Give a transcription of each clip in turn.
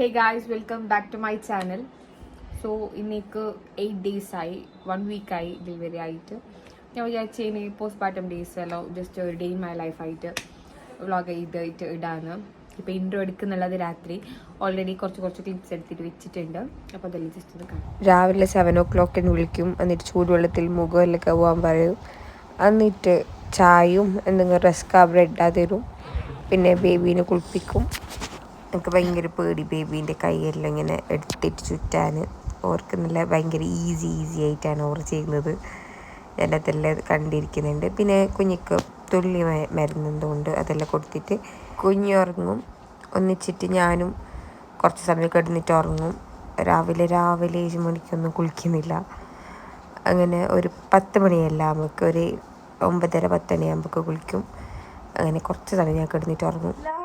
Hey guys welcome back to my channel so ഇന്നേക്ക് eight days ആയി one വീക്കായി delivery ആയിട്ട്. ഞാൻ വിചാരിച്ചു ഇനി പോസ്റ്റ് പാർട്ടം ഡേയ്സ് അല്ലോ ജസ്റ്റ് ഒരു ഡേ ഇൻ മൈ ലൈഫായിട്ട് വ്ളോഗ് ചെയ്തിട്ട് ഇടാന്ന്. ഇപ്പോൾ ഇൻട്രോ എടുക്കുന്നുള്ളത് രാത്രി. ഓൾറെഡി കുറച്ച് കുറച്ച് ക്ലിപ്സ് എടുത്തിട്ട് വെച്ചിട്ടുണ്ട്. അപ്പോൾ അതല്ലേ ജസ്റ്റ് ഒന്ന് കാണാം. രാവിലെ സെവൻ ഓ ക്ലോക്കിന് വിളിക്കും. എന്നിട്ട് ചൂടുവെള്ളത്തിൽ മുഖമെല്ലാം പോകാൻ പറയും. എന്നിട്ട് ചായയും എന്തെങ്കിലും റെസ്ക ബ്രെഡാ തരും പിന്നെ ബേബീനെ കുളിപ്പിക്കും. എനിക്ക് ഭയങ്കര പേടി ബേബീന്റെ കൈയെല്ലാം ഇങ്ങനെ എടുത്തിട്ട് ചുറ്റാൻ. ഓർക്ക് നല്ല ഭയങ്കര ഈസി ഈസി ആയിട്ടാണ് ഓർ ചെയ്യുന്നത്. ഞാനതെല്ലാം കണ്ടിരിക്കുന്നുണ്ട്. പിന്നെ കുഞ്ഞിക്ക് തുള്ളി മരുന്നെന്തുകൊണ്ട് അതെല്ലാം കൊടുത്തിട്ട് കുഞ്ഞ് ഉറങ്ങും. ഒന്നിച്ചിട്ട് ഞാനും കുറച്ച് സമയം കിടന്നിട്ട് ഉറങ്ങും. രാവിലെ രാവിലെ ഏഴ് മണിക്കൊന്നും കുളിക്കുന്നില്ല. അങ്ങനെ ഒരു പത്ത് മണിയല്ല നമുക്ക് ഒരു ഒമ്പതര പത്ത് കുളിക്കും. അങ്ങനെ കുറച്ച് സമയം ഞാൻ കിടന്നിട്ട് ഉറങ്ങും.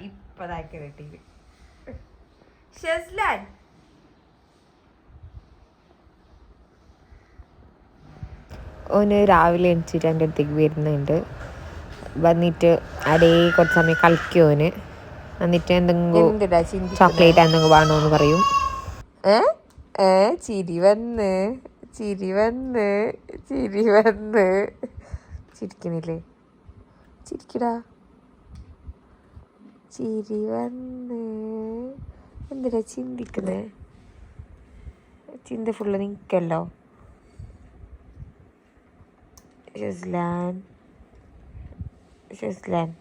ഇപ്പതാക്കി കിട്ടിയത് ഷെസ്ലാൻ. ഓന് രാവിലെ എണിച്ചിട്ട് എന്റെ അടുത്തേക്ക് വരുന്നുണ്ട്. വന്നിട്ട് അടേ കുറച്ച് സമയം കളിക്കും ഓന്. എന്നിട്ട് എന്തെങ്കിലും ചോക്ലേറ്റ് എന്തെങ്കിലും വേണമെന്ന് പറയും. ഏ? ഏ? ചിരി വന്ന്. ചിരി വന്ന്. ചിരി വന്ന് ചിരിക്കണില്ലേ? ചിരിക്കടാ. ചിരി വന്ന്. എന്തിനാ ചിന്തിക്കുന്നേ? ചിന്ത ഫുള്ള് നിൽക്കല്ലോ ഷെസ്ലാൻ ഷെസ്ലാൻ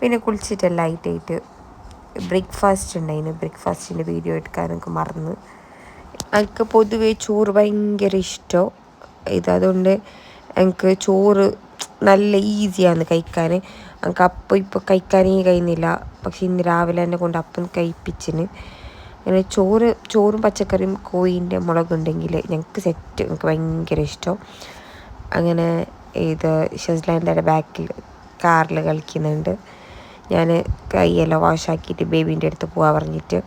പിന്നെ ലൈറ്റ് ആയിട്ടായിട്ട് ബ്രേക്ക്ഫാസ്റ്റ് ഉണ്ടായിന്. ബ്രേക്ക്ഫാസ്റ്റിന്റെ വീഡിയോ എടുക്കാനൊക്കെ മറന്ന്. എനിക്ക് പൊതുവേ ചോറ് ഭയങ്കര ഇഷ്ടം. ഇത് അതുകൊണ്ട് എനിക്ക് ചോറ് നല്ല ഈസിയാണ് കഴിക്കാൻ എനിക്ക് അപ്പം ഇപ്പോൾ കഴിക്കാനേ കഴിയുന്നില്ല. പക്ഷെ ഇന്ന് രാവിലെ എന്നെ കൊണ്ട് അപ്പം കഴിപ്പിച്ചിന്. അങ്ങനെ ചോറ് ചോറും പച്ചക്കറിയും കോയിന്റെ മുളകുണ്ടെങ്കിൽ ഞങ്ങൾക്ക് സെറ്റ് എനിക്ക് ഭയങ്കര ഇഷ്ടം. അങ്ങനെ ഇത് ഷെസ്ലാന്റെ ബാക്കിൽ കാറിൽ കളിക്കുന്നുണ്ട്. ഞാൻ കൈയെല്ലാം വാഷാക്കിയിട്ട് ബേബീന്റെ അടുത്ത് പോകാൻ പറഞ്ഞിട്ട്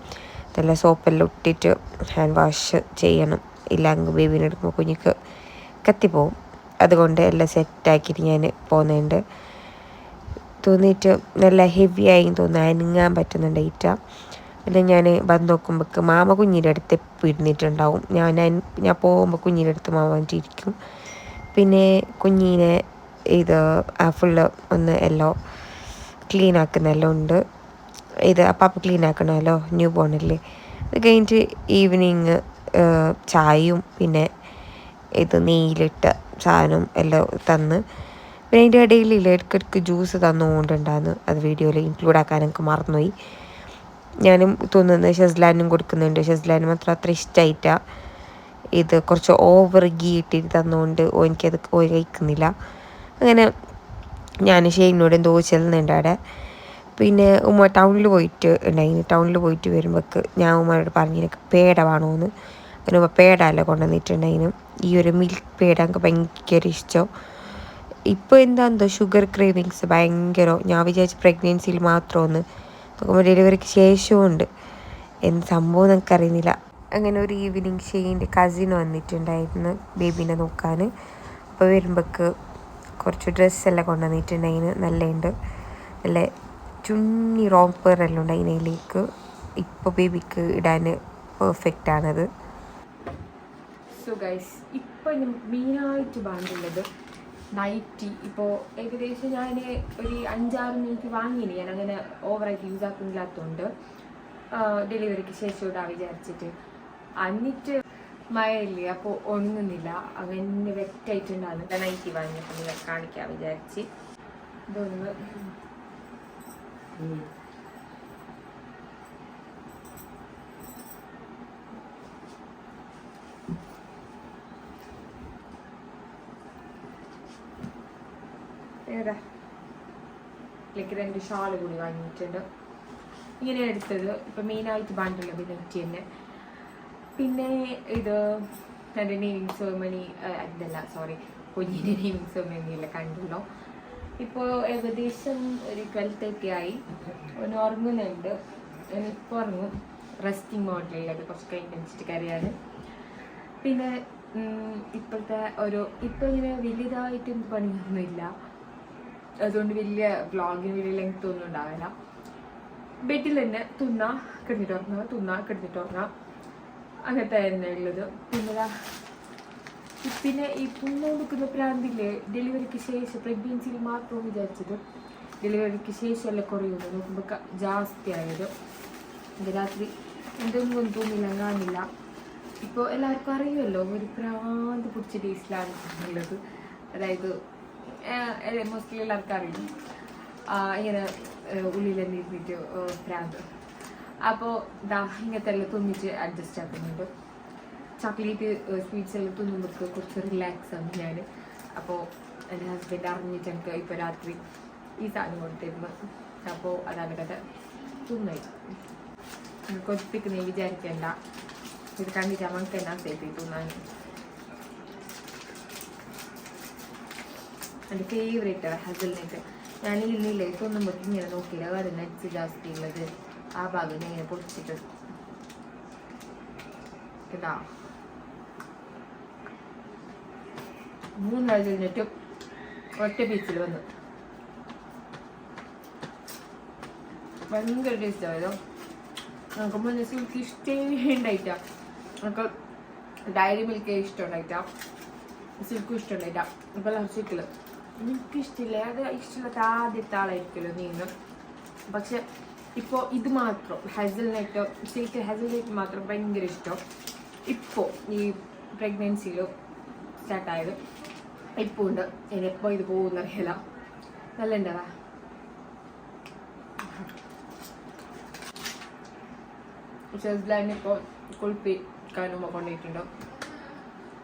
നല്ല സോപ്പെല്ലാം ഇട്ടിട്ട് ഹാൻഡ് വാഷ് ചെയ്യണം. ഇല്ലെങ്കിൽ ബേബീനെ എടുക്കുമ്പോൾ കുഞ്ഞിക്ക് കത്തിപ്പോവും. അതുകൊണ്ട് എല്ലാം സെറ്റാക്കിയിട്ട് ഞാൻ പോകുന്നുണ്ട് തോന്നിയിട്ട് നല്ല ഹെവി ആയി തോന്നുന്നു. അനങ്ങാൻ പറ്റുന്നുണ്ട് ഈറ്റ പിന്നെ ഞാൻ വന്ന് നോക്കുമ്പോൾ മാമ കുഞ്ഞിന്റെ അടുത്ത് ഇടുന്നിട്ടുണ്ടാവും ഞാൻ ഞാൻ പോകുമ്പോൾ കുഞ്ഞിന്റെ അടുത്ത് മാമ വന്നിട്ടിരിക്കും. പിന്നെ കുഞ്ഞിനെ ഇത് ആ ഫുള്ള് ഒന്ന് എല്ലാം ക്ലീൻ ആക്കുന്നെല്ലാം ഉണ്ട് ഇത് അപ്പം ക്ലീൻ ആക്കണമല്ലോ ന്യൂ ബോണല്ലേ. അത് കഴിഞ്ഞിട്ട് ഈവനിങ് ചായയും പിന്നെ ഇത് നെയ്യിലിട്ട സാധനം എല്ലാം തന്ന് പിന്നെ അതിന്റെ ഇടയിൽ ഇടയ്ക്കിടയ്ക്ക് ജ്യൂസ് തന്നുകൊണ്ടുണ്ടായിരുന്നു. അത് വീഡിയോയിൽ ഇൻക്ലൂഡ് ആക്കാൻ എനിക്ക് മറന്നുപോയി. ഞാനും തോന്നുന്നത് ഷെസ്ലാനും കൊടുക്കുന്നുണ്ട്. ഷെസ്ലാൻ മാത്രം അത്ര ഇഷ്ടമായിട്ടാണ് ഇത് കുറച്ച് ഓവർ ഗീ ഇട്ടിട്ട് തന്നുകൊണ്ട് ഓ എനിക്കത് ഓ കഴിക്കുന്നില്ല. അങ്ങനെ ഞാൻ ഷെയ്നോടും എന്തോ ചെല്ലുന്നുണ്ട് അവിടെ. പിന്നെ ഉമ്മ ടൗണിൽ പോയിട്ട് ഉണ്ടായിരുന്നു. ടൗണിൽ പോയിട്ട് വരുമ്പോൾക്ക് ഞാൻ ഉമ്മയോട് പറഞ്ഞു എനിക്ക് പേട വേണമെന്ന് അങ്ങനെ ഉമ്മ പേടല്ല കൊണ്ടുവന്നിട്ടുണ്ടായിന് ഈ ഒരു മിൽക്ക് പേട എനിക്ക് ഭയങ്കര ഇഷ്ടം. ഇപ്പോൾ എന്താണെന്തോ ഷുഗർ ക്രേവിങ്സ് ഭയങ്കര. ഞാൻ വിചാരിച്ച പ്രഗ്നൻസിയിൽ മാത്രമൊന്ന് നോക്കുമ്പോൾ ഡെലിവറിക്ക് ശേഷമുണ്ട് എന്ത് സംഭവം എന്നൊക്കെ അറിയുന്നില്ല അങ്ങനെ ഒരു ഈവനിങ് ഷെയ്ന്റെ കസിൻ വന്നിട്ടുണ്ടായിരുന്നു ബേബീനെ നോക്കാൻ. അപ്പോൾ വരുമ്പോൾക്ക് കുറച്ച് ഡ്രസ്സെല്ലാം കൊണ്ടുവന്നിട്ടുണ്ടായിന് നല്ലുണ്ട് നല്ല ചുണ്ണി റോപ്പറെല്ലാം ഉണ്ട് അതിനേലേക്ക് ഇപ്പോൾ ബേബിക്ക് ഇടാൻ പെർഫെക്റ്റ് ആണത്. സോ ഗൈസ് ഇപ്പം മെയിനായിട്ട് ബാണ്ടുള്ളത് നൈറ്റി. ഇപ്പോൾ ഏകദേശം ഞാൻ ഒരു അഞ്ചാറ് മിനിറ്റ് വാങ്ങിയില്ല ഞാൻ അങ്ങനെ ഓവറായിട്ട് യൂസ് ആക്കുന്നില്ലാത്തതുകൊണ്ട് ഡെലിവറിക്ക് ശേഷം ഇടാൻ വിചാരിച്ചിട്ട്. എന്നിട്ട് മഴയില്ലേ അപ്പോൾ ഒണങ്ങുന്നില്ല അങ്ങനെ വെറ്റായിട്ടുണ്ടാകുന്നു നൈറ്റി വാങ്ങിയപ്പോൾ നിങ്ങൾ കാണിക്കാൻ വിചാരിച്ച്. ഇതൊന്ന് ഏതാ? ഇതിലേക്ക് രണ്ട് ഷാൾ കൂടി വാങ്ങിയിട്ടുണ്ട്. ഇങ്ങനെ എടുത്തത്. ഇപ്പൊ മെയിനായിട്ട് ബാൻഡുള്ള നെറ്റ് തന്നെ. പിന്നെ ഇത് എന്റെ നെയിമിങ് സെർമണി അതല്ല സോറി കുഞ്ഞിന്റെ നെയിമിങ് സെർമണി എല്ലാം കണ്ടല്ലോ. ഇപ്പോൾ ഏകദേശം ഒരു ട്വൽവ് തേർട്ടി ആയി. ഒന്ന് ഉറങ്ങുന്നുണ്ട്. ഇപ്പോൾ ഉറങ്ങും. റെസ്റ്റിംഗ് മോഡലിലൊക്കെ കുറച്ച് കഴിഞ്ഞ് വെച്ചിട്ട് കരയാണ്. പിന്നെ ഇപ്പോഴത്തെ ഒരു ഇപ്പോൾ ഇങ്ങനെ വലിയതായിട്ട് പണിയൊന്നുമില്ല. അതുകൊണ്ട് വലിയ വ്ളോഗിന് വലിയ ലെങ്ത് ഒന്നും ഉണ്ടാവില്ല ബെഡിൽ തന്നെ തുന്ന കിടന്നിട്ട് ഉറങ്ങുക തുന്ന കിടന്നിട്ട് ഉറങ്ങുക. അങ്ങനത്തെ തന്നെ ഉള്ളത്. പിന്നെ പിന്നെ ഈ പുണ്ണ് കൊടുക്കുന്ന പ്രാന്തില്ലേ ഡെലിവറിക്ക് ശേഷം പ്രഗ്നൻസിയിൽ മാത്രം വിചാരിച്ചത് ഡെലിവറിക്ക് ശേഷമല്ല കുറയുന്നത് നോക്കുമ്പോൾ ജാസ്തി ആയത്. രാത്രി എന്തെങ്കിലും തോന്നില്ല കാണില്ല ഇപ്പോൾ എല്ലാവർക്കും അറിയുമല്ലോ ഒരു പ്രാന്ത് പിടിച്ച ടേസ്റ്റിലാണ് ഉള്ളത്. അതായത് മോസ്റ്റ്ലി എല്ലാവർക്കും അറിയും. ഇങ്ങനെ ഏഹ്, പ്രാന്ത്. അപ്പോൾ ഇങ്ങനത്തെ എല്ലാം തുന്നിച്ച് അഡ്ജസ്റ്റ് ആക്കുന്നുണ്ട്. ചോക്ലേറ്റ് സ്വീറ്റ്സ് എല്ലാം തിന്നുമ്പോൾ കുറച്ച് റിലാക്സ് ആണ് ഞാൻ അപ്പോൾ എന്റെ ഹസ്ബൻഡ് അറിഞ്ഞിട്ട് എനിക്ക് ഇപ്പോൾ രാത്രി ഈ സാധനം കൊടുത്തിരുന്നു അപ്പോൾ അതാണ് കഥ തിന്നായി കൊതിപ്പിക്കുന്നേ വിചാരിക്കണ്ട. ഇത് കണ്ടിട്ട് നമുക്ക് എന്നാ സേഫ് തിന്നാൻ എന്റെ ഫേവറേറ്റ് ഹസ്ബൻഡിനൊക്കെ ഞാൻ ഇന്നില്ലേ തിന്നുമ്പോൾ ഇങ്ങനെ നോക്കിയില്ല. വേറെ നെറ്റ്സ് ജാസ്തി ഉള്ളത്. ആ ഭാഗം ഇങ്ങനെ പൊടിച്ചിട്ട് കേട്ടോ? മൂന്നാഴ്ച കഴിഞ്ഞിട്ട് ഒറ്റ പീച്ചിൽ വന്നു. ഭയങ്കര ടേസ്റ്റ് ആയതോ നമുക്ക് മുന്നേ സിൽക്ക് ഉണ്ടായിട്ടാ. നമുക്ക് ഡയറി മിൽക്ക് ഇഷ്ടം ഉണ്ടായിട്ടാ. സിൽക്കും ഇഷ്ടം ഉണ്ടായിട്ടാ. ഇപ്പം ലർച്ചിക്കില്ല എനിക്കിഷ്ടമില്ല അത് ഇഷ്ടമില്ലാത്ത ആദ്യത്തെ ആളായിരിക്കുമല്ലോ നീന്ന്. പക്ഷെ ഇപ്പോൾ ഇത് മാത്രം ഹസൽനെറ്റ് സിൽക്ക് ഹസൽനെറ്റ് മാത്രം ഭയങ്കര ഇഷ്ടം. ഇപ്പോൾ ഈ പ്രഗ്നൻസിയിൽ സ്റ്റാർട്ടായത് ഇപ്പോൾ ഉണ്ട്. എപ്പോൾ ഇത് പോകുന്ന അറിയില്ല നല്ല ഉണ്ടാവാ ഷെസ്ലാൻഡ് ഇപ്പോൾ കുളിപ്പിക്കാനും കൊണ്ടുപോയിട്ടുണ്ട്.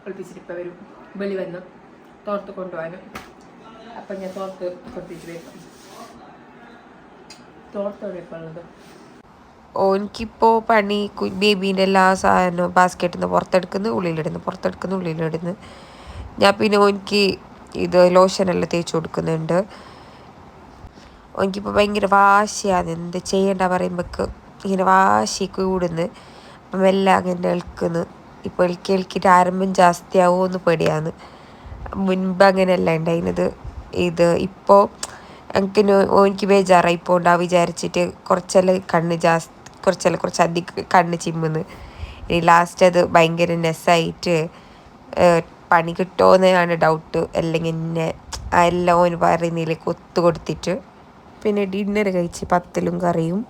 കുളിപ്പിച്ചിട്ട് ഇപ്പോൾ വരും. വെളി വന്ന് തോർത്ത് കൊണ്ടുപോകാനും. അപ്പം ഞാൻ തോർത്ത് കൊടുത്തിട്ട് വരും. തോർത്തെവിടെ ഇപ്പോൾ ഉള്ളത് പണി ബേബീന്റെ എല്ലാ സാധനവും ബാസ്ക്കറ്റിൽ നിന്ന് പുറത്തെടുക്കുന്നു ഉള്ളിലിടുന്നു പുറത്തെടുക്കുന്നു ഉള്ളിലിടുന്നു. ഞാൻ പിന്നെ ഓനിക്ക് ഇത് ലോഷനെല്ലാം തേച്ച് കൊടുക്കുന്നുണ്ട്. ഓനിക്കിപ്പോൾ ഭയങ്കര വാശിയാണ്. എന്ത് ചെയ്യണ്ട പറയുമ്പോൾക്ക് ഇങ്ങനെ വാശി കൂടുന്നു. അപ്പം എല്ലാം അങ്ങനെ എൽക്കുന്നു ഇപ്പോൾ എൽക്കി എൽക്കിട്ട് ആരംഭം ജാസ്തിയാവുമോ എന്ന് പേടിയാണ്. മുൻപ് അങ്ങനെയല്ല ഉണ്ടായിരുന്നത്. ഇത് ഇപ്പോൾ എനിക്ക് എനിക്ക് ബേജാറായി പോണ്ടാ വിചാരിച്ചിട്ട് കുറച്ചെല്ലാം കണ്ണ് ജാസ്തി കുറച്ചെല്ലാം കുറച്ച് അധികം കണ്ണ് ചിമ്മുന്നു. ഇനി ലാസ്റ്റ് അത് ഭയങ്കര നെസ്സായിട്ട് പണി കിട്ടുമോന്നാണ് ഡൗട്ട് അല്ലെങ്കിൽ എന്നെ എല്ലാം ഓന് പറയുന്നതിലേക്ക് ഒത്തു കൊടുത്തിട്ട് പിന്നെ ഡിന്നർ കഴിച്ച് പത്തലും കറിയും.